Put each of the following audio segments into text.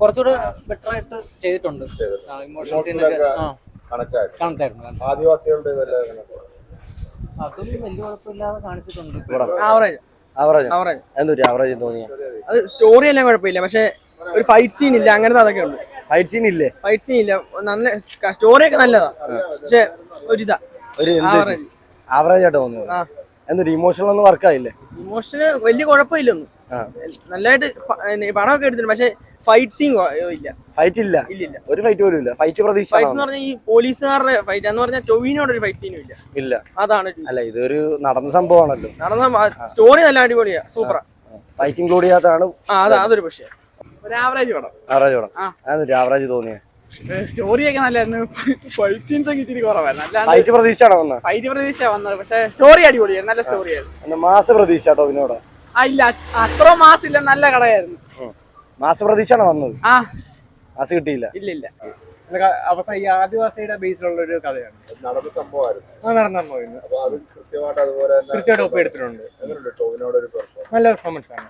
കുറച്ചുകൂടെ ബെറ്റർ ആയിട്ട് ചെയ്തിട്ടുണ്ട്. സീനൊക്കെ കണക്ട് ആയിരുന്നു. ആദിവാസികളുടെ? അതും വലിയ കുഴപ്പമില്ലാതെ കാണിച്ചിട്ടുണ്ട്. ആവറേജ് ആവറേജ് ആവറേജ് എന്തൊരു ആവറേജ് തോന്നിയ? അത് സ്റ്റോറി എല്ലാം കുഴപ്പമില്ല പക്ഷെ ഒരു ഫൈറ്റ് സീൻ ഇല്ല അങ്ങനത്തെ അതൊക്കെ ഉണ്ട്. ഫൈറ്റ് സീൻ ഇല്ലേ? ഫൈറ്റ് സീൻ ഇല്ല. നല്ല സ്റ്റോറി ഒക്കെ നല്ലതാ. പക്ഷെ ഒരിതാ. ഒരു ആവറേജ് ആയിട്ട് തോന്നുന്നു. എന്തൊരു ഇമോഷണൽ ഒന്നും വർക്ക് ആയില്ലേ? ഇമോഷന് വലിയ കുഴപ്പമില്ലൊന്നും. നല്ലതായിട്ട് പ- ഏ, പടമൊക്കെ എടുത്തിട്ടുണ്ട്. പക്ഷെ ഫൈറ്റ് സീൻ ഇല്ല. ഫൈറ്റ് ഇല്ല. ഇല്ല ഒരു ഫൈറ്റ് പോലും ഇല്ല. ഫൈറ്റ് പ്രതീക്ഷ ഫൈറ്റ് എന്ന് പറഞ്ഞാൽ ഈ പോലീസുകാരുടെ ഫൈറ്റ് എന്ന് പറഞ്ഞാൽ ടൊവിനോട് ഒരു ഫൈറ്റ് സീനും ഇല്ല. ഇല്ല. അതാണ് അല്ല ഇതൊരു നടന്ന സംഭവമാണല്ലോ. നടന്ന സ്റ്റോറി നല്ല അടിപൊളിയാ. സൂപ്പറാ ഫൈറ്റ് ഇൻക്ലൂഡ് ചെയ്യാത്തതാണ് അതൊരു പക്ഷേ. ഒരു ആവറേജ് പടം. ആവറേജ് പടം. അതൊരു ആവറേജ് തോന്നിയ? സ്റ്റോറി ഒക്കെ നല്ലായിരുന്നു ഫൈറ്റ് സീൻസ് ഒക്കെ ഇച്ചിരി കുറവായിരുന്നു അല്ലാണ്ട് ഫൈറ്റ് പ്രതീക്ഷയാണോ വന്ന? ഫൈറ്റ് പ്രതീക്ഷ വന്നത്. പക്ഷേ സ്റ്റോറി അടിപൊളിയായിരുന്നു നല്ല സ്റ്റോറിയായിരുന്നു മാസ പ്രതീക്ഷ ഇതിനോട് ആ ഇല്ല. അത്ര മാസം ഇല്ല. നല്ല കടയായിരുന്നു. മാസ പ്രതീക്ഷയാണോ വന്നത്. ആ. മാസം കിട്ടിയില്ല. ഇല്ല ഇല്ല അവസാനം ഈ ആദിവാസിയുടെ ബേസിലുള്ള ഒരു കഥയാണ് നടന്ന സംഭവമായിരുന്നു. ആ നടന്നു അപ്പൊ അത് കൃത്യമായിട്ട് അതുപോലെ തന്നെ കൃത്യമായിട്ട് ഒപ്പിയെടുത്തിട്ടുണ്ട് എങ്ങനെയുണ്ട്? ടോവിനോട് ഒരു പെർഫോമൻസ് നല്ല പെർഫോമൻസ് ആണ്.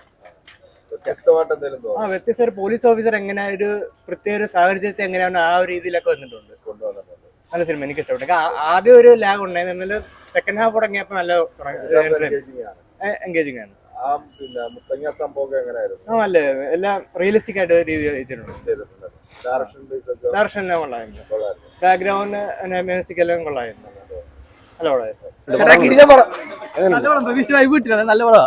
വ്യത്യസ്തമായിട്ട് എന്തെങ്കിലും ആ വ്യത്യസ്ത ഒരു പോലീസ് ഓഫീസർ എങ്ങനെ ഒരു പ്രത്യേക ഒരു സാഹചര്യത്തെ എങ്ങനെയാണ് ആ ഒരു രീതിയിലൊക്കെ വന്നിട്ടുണ്ട്. കൊണ്ടുവന്നിട്ടുണ്ട്. നല്ല സിനിമ എനിക്ക് ഇഷ്ടപ്പെട്ടു. ആ- ആദ്യം ഒരു ലാഗ് ഉണ്ടായിരുന്നു. എന്നാലും സെക്കൻഡ് ഹാഫ് തുടങ്ങിയപ്പോൾ നല്ല എൻഗേജിങ് ആണ്. ആ പിന്നെ മുത്തങ്ങ സംഭവം എങ്ങനെയായിരുന്നു? ആ നല്ല എല്ലാം റിയലിസ്റ്റിക് ആയിട്ട് രീതി ചെയ്തിട്ടുണ്ട്. ചെയ്തിട്ടുണ്ട്. ഡയറക്ഷൻ ബേസ് ഒക്കെ ഡയറക്ഷൻ എല്ലാം കൊള്ളായിരുന്നു കൊള്ളായിരുന്നു ബാക്ക്ഗ്രൗണ്ട് മ്യൂസിക് എല്ലാം കൊള്ളായിരുന്നു നല്ല കൊള്ളായിരുന്നു നല്ല പടം. പ്രതീക്ഷ വൈകിട്ടില്ല നല്ല പടം